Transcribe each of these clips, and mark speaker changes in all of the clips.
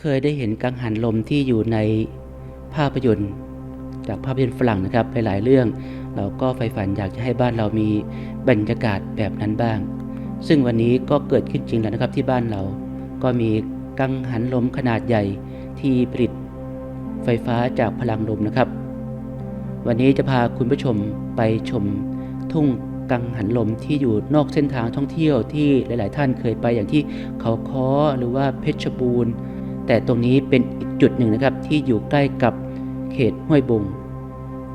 Speaker 1: เคยได้เห็นกังหันลมที่อยู่ในภาพยนตร์ จากภาพยนตร์ฝรั่งนะครับหลายๆเรื่อง เราก็ใฝ่ฝันอยากจะให้บ้านเรามีบรรยากาศแบบนั้นบ้าง ซึ่งวันนี้ก็เกิดขึ้นจริงแล้วนะครับที่บ้านเรา ก็มีกังหันลมขนาดใหญ่ที่ผลิตไฟฟ้าจากพลังลมนะครับ วันนี้จะพาคุณผู้ชมไปชมทุ่งกังหันลมที่อยู่นอกเส้นทางท่องเที่ยวที่หลาย ๆ ท่านเคยไปอย่างที่เขาค้อหรือว่าเพชรบูรณ์ แต่ตรงนี้เป็นอีกจุดหนึ่งนะครับที่อยู่ใกล้กับเขตห้วยบง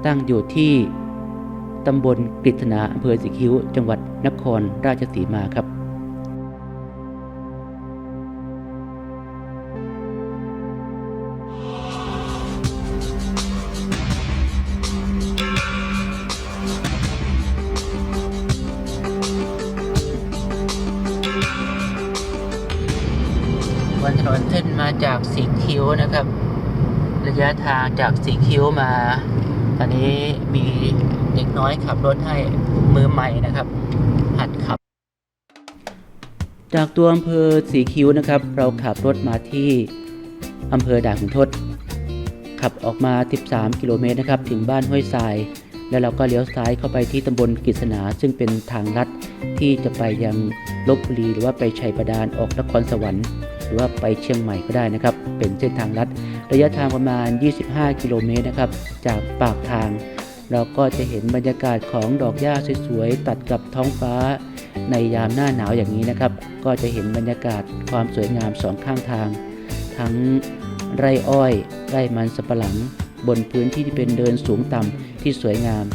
Speaker 1: ตั้งอยู่ที่ตำบลกฤษณาอำเภอสีคิ้ว จังหวัดนครราชสีมาครับ จากสีคิ้วนะครับ ระยะทางจากสีคิ้วมา ตอนนี้มีเด็กน้อยขับรถให้มือใหม่นะครับ หัดขับ จากตัวอำเภอสีคิ้วนะครับ เราขับรถมาที่อำเภอด่านขุนทด ขับออกมา 13 กิโลเมตรนะครับ ถึงบ้านห้วยทราย แล้วเราก็เลี้ยวซ้ายเข้าไปที่ตำบลกฤษณาซึ่งเป็นทางลัดที่จะไปยังลบบุรีหรือว่าไปชัยบาดาลออกนครสวรรค์ รือว่าไปเชียงใหม่ก็ได้นะครับ เป็นเส้นทางลัด ระยะทางประมาณ 25 กิโลเมตรนะครับ จากปากทาง เราก็จะเห็นบรรยากาศของดอกหญ้าสวยๆ ตัดกับท้องฟ้า ในยามหน้าหนาวอย่างนี้นะครับ ก็จะเห็นบรรยากาศความสวยงามสองข้างทาง ทั้งไร่อ้อย ไร่มันสำปะหลัง บนพื้นที่ที่เป็นเดินสูงต่ำที่สวยงาม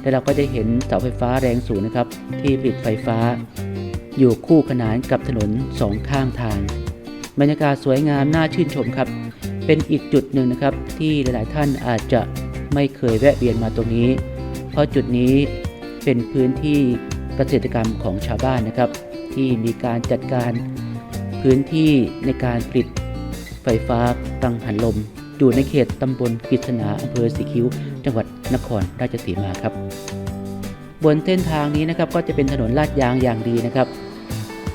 Speaker 1: และเราก็จะเห็นเสาไฟฟ้าแรงสูงนะครับ ที่ผลิตไฟฟ้าอยู่คู่ขนานกับถนนสองข้างทาง บรรยากาศสวยงามน่าชื่นชมครับ เป็นอีกจุดหนึ่งนะครับที่หลาย ๆ ท่านอาจจะไม่เคยแวะเวียนมาตรงนี้ เพราะจุดนี้เป็นพื้นที่เกษตรกรรมของชาวบ้านนะครับ ที่มีการจัดการพื้นที่ในการผลิตไฟฟ้ากังหันลม อยู่ในเขตตำบลกฤษณาอำเภอสีคิ้ว จังหวัดนครราชสีมาครับ บนเส้นทางนี้นะครับก็จะเป็นถนนลาดยางอย่างดีนะครับ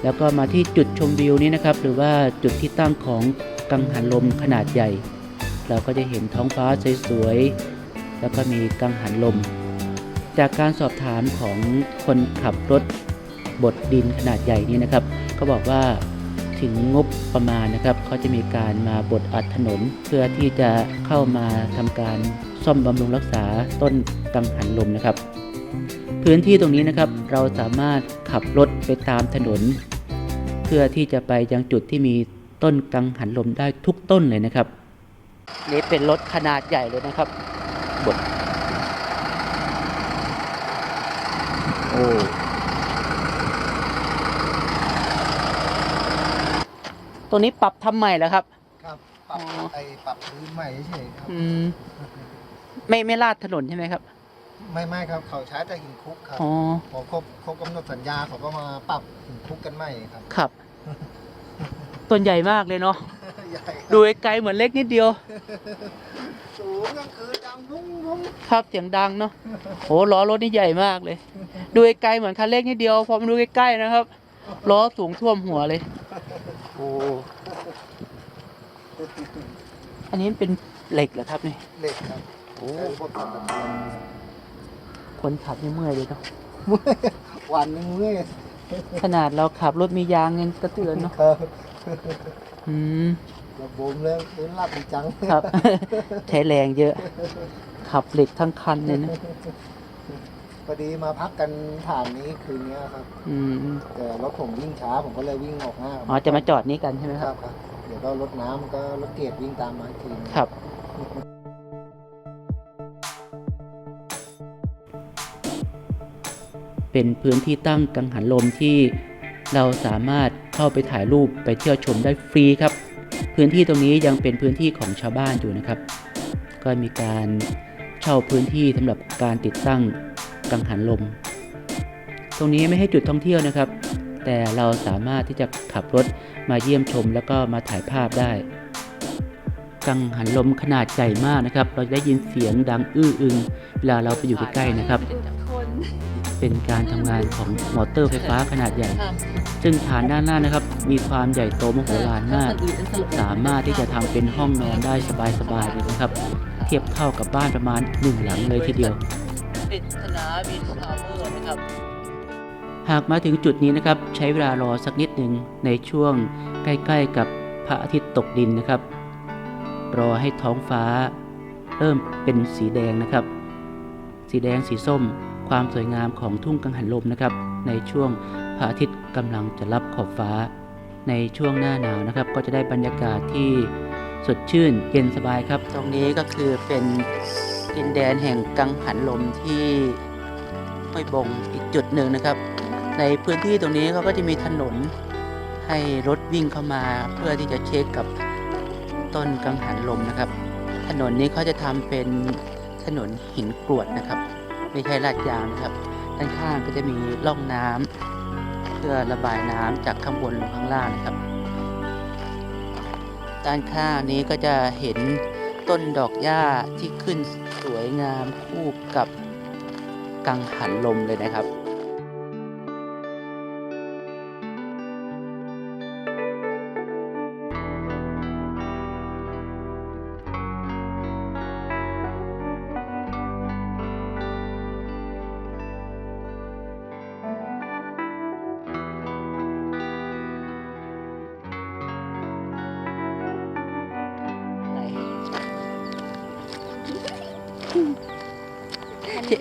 Speaker 1: แล้วก็มาที่จุดชมวิวนี้นะครับ หรือว่าจุดที่ตั้งของกังหันลมขนาดใหญ่ เราก็จะเห็นท้องฟ้าสวยๆแล้วก็มีกังหันลม จากการสอบถามของคนขับรถบดดินขนาดใหญ่นี้นะครับเขาบอกว่าถึงงบประมาณนะครับเขาจะมีการมาบดอัดถนน เพื่อที่จะเข้ามาทำการซ่อมบำรุงรักษาต้นกังหันลมนะครับ พื้นที่ตรงนี้นะครับเราสามารถขับรถไปตามถนน เพื่อที่จะไปยังจุดที่มีต้นกังหันลมได้ทุกต้นเลยนะครับ นี่เป็นรถขนาดใหญ่เลยนะครับบดโอ้ตัวนี้ปรับทำใหม่แล้วครับ
Speaker 2: ครับ ปรับ
Speaker 1: อ๋อ
Speaker 2: ไอปรับพื้นใหม่เฉยๆครับ
Speaker 1: อืม ไม่ไม่ลาดถนนใช่ไหมครับ
Speaker 2: ไม่ไม่ครับเขาใช้แต่หินคลุกครับ
Speaker 1: อ๋อ
Speaker 2: พอครบครบกำหนดสัญญาเขาก็มาปรับหินคลุกกันใหม่ครับ
Speaker 1: ครับ ต้นใหญ่มากเลยเนาะ
Speaker 2: ใหญ่ครับ
Speaker 1: ดูไกลๆเหมือนเล็กนิดเดียว
Speaker 2: สูงก็คือดังบุ้งบุ้ง
Speaker 1: ครับเสียงดังเนาะโหล้อรถนี่ใหญ่มากเลย ดูไกลๆเหมือนคันเล็กนิดเดียว พอมาดูใกล้ๆนะครับ ล้อสูงท่วมหัวเลย โอ้ อันนี้เป็นเหล็กเหรอครับนี่
Speaker 2: เหล็กครับ
Speaker 1: โอ้
Speaker 2: ใช้พวกกันแบบนี้
Speaker 1: คนขับนี่เมื่อยเลยเนาะ
Speaker 2: วันหนึงเมื่อย
Speaker 1: ขนาดเราขับรถมียางยังกระเตือนเนาะ
Speaker 2: ครับ
Speaker 1: อืม
Speaker 2: ระบมแล้วพื้นลาดดีจัง
Speaker 1: ครับ ใช้แรงเยอะ ขับเหล็กทั้งคันเลยนะ
Speaker 2: พอดีมาพักกันฐานนี้คืนนี้ครับ
Speaker 1: อืม
Speaker 2: แต่รถผมวิ่งช้าผมก็เลยวิ่งออกหน้า
Speaker 1: อ๋อจะมาจอดนี้กันใช่ไหม
Speaker 2: ค
Speaker 1: ค
Speaker 2: รั
Speaker 1: รั
Speaker 2: บบครับ เดี๋ยวก็รถน้ำก็รถเกียรวิ่งตามมาอีกที
Speaker 1: ครับ เป็นพื้นที่ตั้งกังหันลมที่เราสามารถเข้าไปถ่ายรูปไปเที่ยวชมได้ฟรีครับ พื้นที่ตรงนี้ยังเป็นพื้นที่ของชาวบ้านอยู่นะครับ ก็มีการเช่าพื้นที่สำหรับการติดตั้งกังหันลม ตรงนี้ไม่ให้จุดท่องเที่ยวนะครับ แต่เราสามารถที่จะขับรถมาเยี่ยมชมแล้วก็มาถ่ายภาพได้ กังหันลมขนาดใหญ่มากนะครับ เราจะได้ยินเสียงดังอื้ออึงเวลาเราไปอยู่ใกล้ๆนะครับ เป็นการทำงานของมอเตอร์ไฟฟ้าขนาดใหญ่ ซึ่งฐานด้านหน้านะครับ มีความใหญ่โตมโหฬารมาก สามารถที่จะทำเป็นห้องนอนได้สบายๆเลยนะครับ เทียบเท่ากับบ้านประมาณหนึ่งหลังเลยทีเดียว ปริศนาบินทาวเวอร์นะครับ หากมาถึงจุดนี้นะครับ ใช้เวลารอสักนิดหนึ่งในช่วงใกล้ ๆ กับพระอาทิตย์ตกดินนะครับ รอให้ท้องฟ้า เริ่มเป็นสีแดงนะครับ สีแดงสีส้ม ความสวยงามของทุ่งกังหันลมนะครับ ในช่วงพระอาทิตย์กำลังจะรับขอบฟ้า ในช่วงหน้าหนาวนะครับ ก็จะได้บรรยากาศที่สดชื่นเย็นสบายครับ ตรงนี้ก็คือเป็นดินแดนแห่งกังหันลมที่ห้วยบงอีกจุดหนึ่งนะครับ ในพื้นที่ตรงนี้เขาก็จะมีถนนให้รถวิ่งเข้ามาเพื่อที่จะเช็คกับต้นกังหันลมนะครับ ถนนนี้เขาจะทำเป็นถนนหินกรวดนะครับ ไม่ใช่ลาดยางนะครับ ด้านข้างก็จะมีร่องน้ำเพื่อระบายน้ำจากข้างบนลงข้างล่างนะครับ ด้านข้างนี้ก็จะเห็นต้นดอกหญ้าที่ขึ้นสวยงามคู่กับกังหันลมเลยนะครับ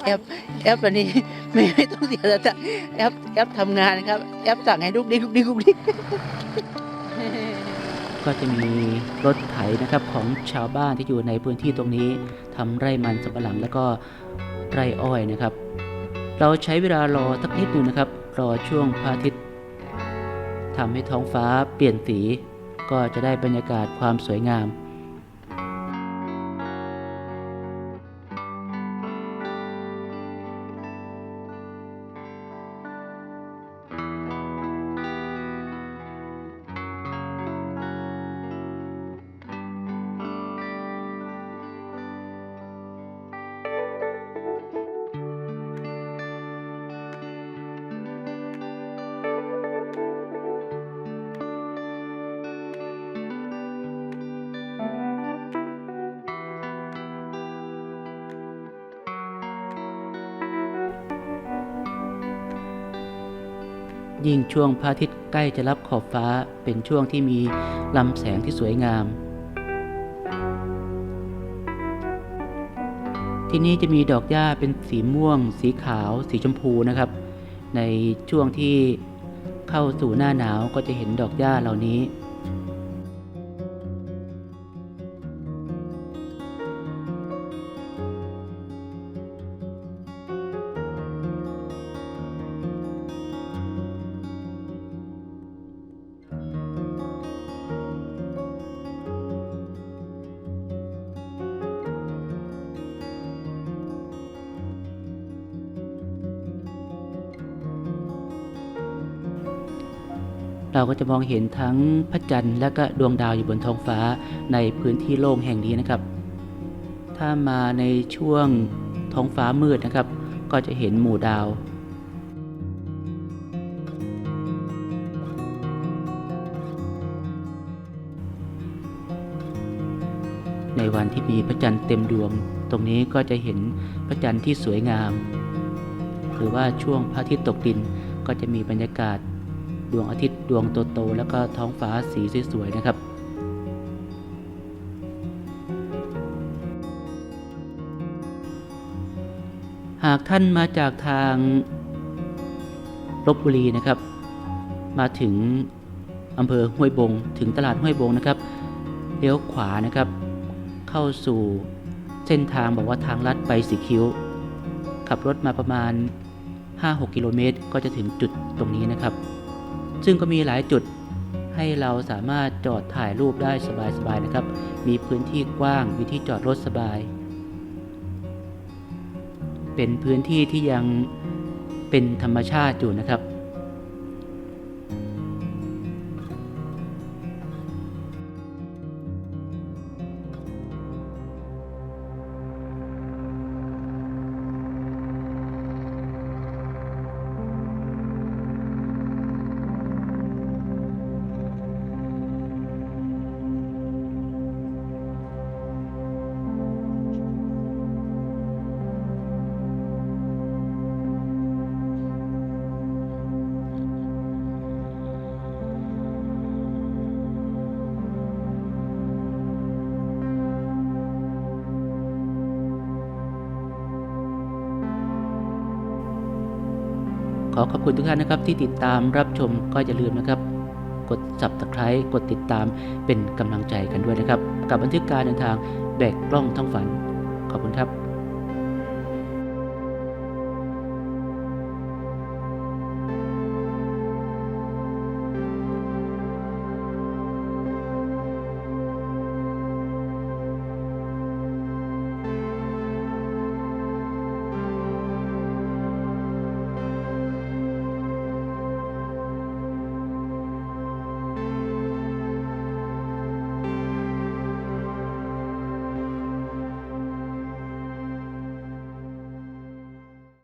Speaker 1: แอปแอปอันนี้ไม่ไม่ต้องเสียแล้วจ้ะแอปแอปทำงานนะครับ แอปสั่งให้ลุกดิ๊กลุกดิ๊กลุกดิ๊กก็จะมีรถไถนะครับของชาวบ้านที่อยู่ในพื้นที่ตรงนี้ทำไร่มันสำปะหลังแล้วก็ไร่อ้อยนะครับ เราใช้เวลารอสักนิดหนึ่งนะครับ รอช่วงพระอาทิตย์ทำให้ท้องฟ้าเปลี่ยนสี ก็จะได้บรรยากาศความสวยงาม ยิ่งช่วงพระอาทิตย์ใกล้จะรับขอบฟ้าเป็นช่วงที่มีลำแสงที่สวยงาม ที่นี่จะมีดอกหญ้าเป็นสีม่วง สีขาว สีชมพูนะครับ ในช่วงที่เข้าสู่หน้าหนาวก็จะเห็นดอกหญ้าเหล่านี้ เราก็จะมองเห็นทั้งพระจันทร์และก็ดวงดาวอยู่บนท้องฟ้าในพื้นที่โล่งแห่งนี้นะครับ ถ้ามาในช่วงท้องฟ้ามืดนะครับ ก็จะเห็นหมู่ดาวในวันที่มีพระจันทร์เต็มดวง ตรงนี้ก็จะเห็นพระจันทร์ที่สวยงาม หรือว่าช่วงพระอาทิตย์ตกดินก็จะมีบรรยากาศ ดวงอาทิตย์ดวงโตๆแล้วก็ท้องฟ้าสีสวยๆนะครับหากท่านมาจากทางลบบุรีนะครับ มาถึงอำเภอห้วยบง ถึงตลาดห้วยบงนะครับเลี้ยวขวานะครับ เข้าสู่เส้นทางบอกว่าทางลัดไปสีคิ้ว ขับรถมาประมาณ 5-6 กิโลเมตร ก็จะถึงจุดตรงนี้นะครับ ซึ่งก็มีหลายจุดให้เราสามารถจอดถ่ายรูปได้สบายๆนะครับ มีพื้นที่กว้างมีที่จอดรถสบาย เป็นพื้นที่ที่ยังเป็นธรรมชาติอยู่นะครับ อขอบคุณทุกท่านนะครับที่ติดตามรับชมก็อย่าลืมนะครับ กด subscribe กดติดตามเป็นกำลังใจกันด้วยนะครับ กับบันทึกการเดินทางแบกกล้องท่องฝัน ขอบคุณครับ